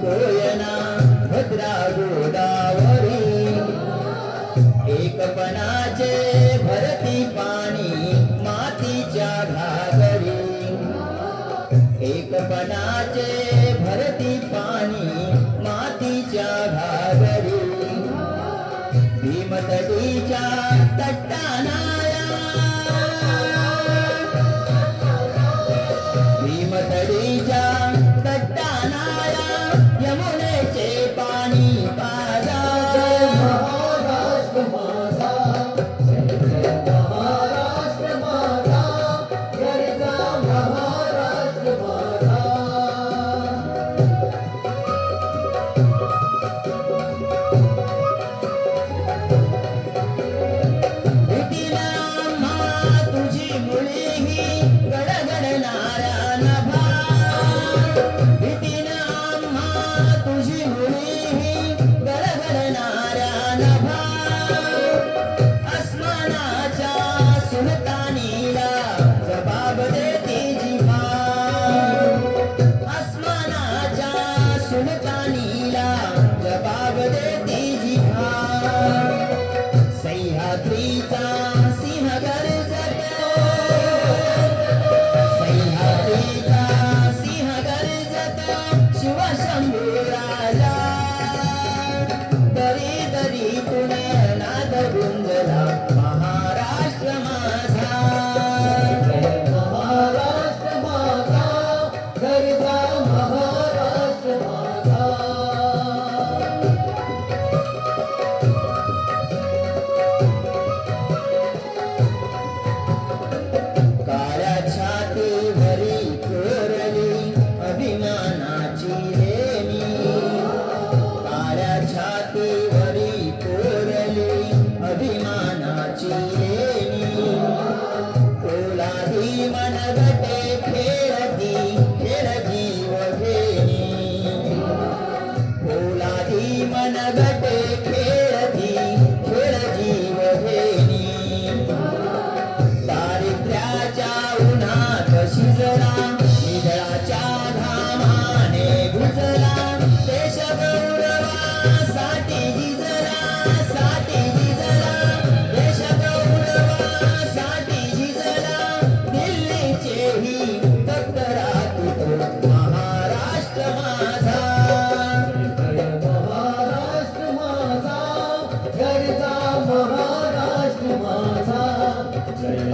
कोयना भद्रा गोदावरी एकपणाचे भरती पाणी मातीच्या घागरी। एकपणाचे भरती पाणी मातीच्या घागरी। भीमतडीच्या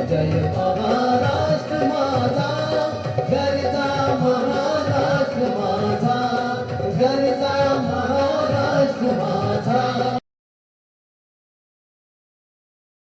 Jaya Baba.